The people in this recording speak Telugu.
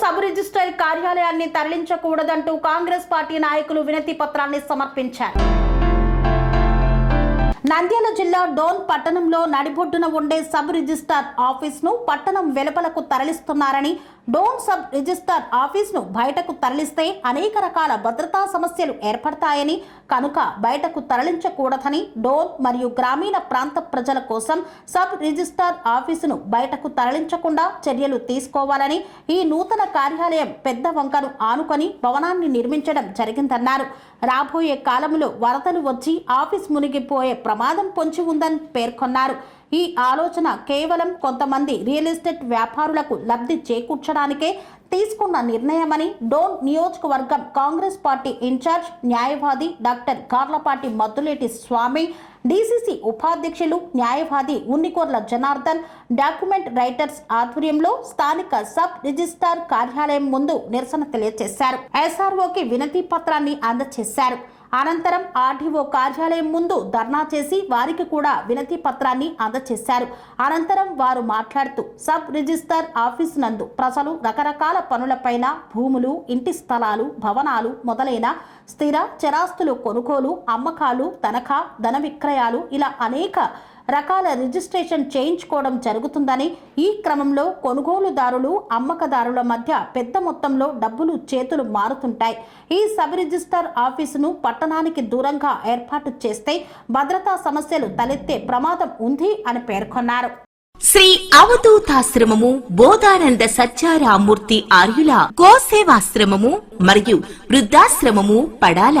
సబ్ రిజిస్టర్ కార్యాలయాన్ని తరలించకూడదంటూ కాంగ్రెస్ పార్టీ నాయకులు వినతి పత్రాన్ని సమర్పించారు. నంద్యాల జిల్లా డోన్ పట్టణంలో నడిబొడ్డున ఉండే సబ్ రిజిస్టార్ ఆఫీస్ను పట్టణం వెలుపలకు తరలిస్తున్నారని డోన్ సబ్ రిజిస్టార్ ఆఫీస్ను బయటకు తరలిస్తే అనేక రకాల భద్రతా సమస్యలు ఏర్పడతాయని కనుక బయటకు తరలించకూడదని డోన్ మరియు గ్రామీణ ప్రాంత ప్రజల కోసం సబ్ రిజిస్టార్ ఆఫీసును బయటకు తరలించకుండా చర్యలు తీసుకోవాలని ఈ నూతన కార్యాలయం పెద్ద వంకను ఆనుకొని భవనాన్ని నిర్మించడం జరిగిందన్నారు. రాబోయే కాలంలో వరదలు వచ్చి ఆఫీస్ మునిగిపోయే ప్రమాదం పొంచి ఉందని పేర్కొన్నారు. ఈ ఆలోచన కేవలం కొంతమంది రియల్ ఎస్టేట్ వ్యాపారులకు లబ్ధి చేకూర్చడానికే తీసుకున్న నిర్ణయమని డోన్ నియోజకవర్గం కాంగ్రెస్ పార్టీ ఇన్ఛార్జ్ న్యాయవాది డాక్టర్ కార్లపాటి మద్దులేటి స్వామి డీసీసీ ఉపాధ్యక్షులు న్యాయవాది ఉన్నికోర్ల జనార్దన్ డాక్యుమెంట్ రైటర్స్ ఆధ్వర్యంలో స్థానిక సబ్ రిజిస్ట్రార్ కార్యాలయం ముందు నిరసన తెలియజేశారు. ఎస్ఆర్ఓకి వినతి పత్రాన్ని అందజేశారు. అనంతరం ఆర్డీఓ కార్యాలయం ముందు ధర్నా చేసి వారికి కూడా వినతి పత్రాన్ని అందజేశారు. అనంతరం వారు మాట్లాడుతూ సబ్ రిజిస్టర్ ఆఫీస్ నందు ప్రజలు రకరకాల పనులపైన భూములు ఇంటి స్థలాలు భవనాలు మొదలైన స్థిర చరాస్తులు కొనుగోలు అమ్మకాలు తనఖా ధన విక్రయాలు ఇలా అనేక రకాల రిజిస్ట్రేషన్ చేయించుకోవడం జరుగుతుందని ఈ క్రమంలో కొనుగోలుదారులు అమ్మకదారుల మధ్య పెద్ద మొత్తంలో డబ్బులు చేతులు మారుతుంటాయి. ఈ సబ్ రిజిస్టర్ ఆఫీసును పట్టణానికి దూరంగా ఏర్పాటు చేస్తే భద్రతా సమస్యలు తలెత్తే ప్రమాదం ఉంది అని పేర్కొన్నారు. శ్రీ అవధూతాశ్రమము బోధానంద సత్యారామూర్తి ఆర్యుల గోసేవాశ్రమము మరియు వృద్ధాశ్రమము పడాల.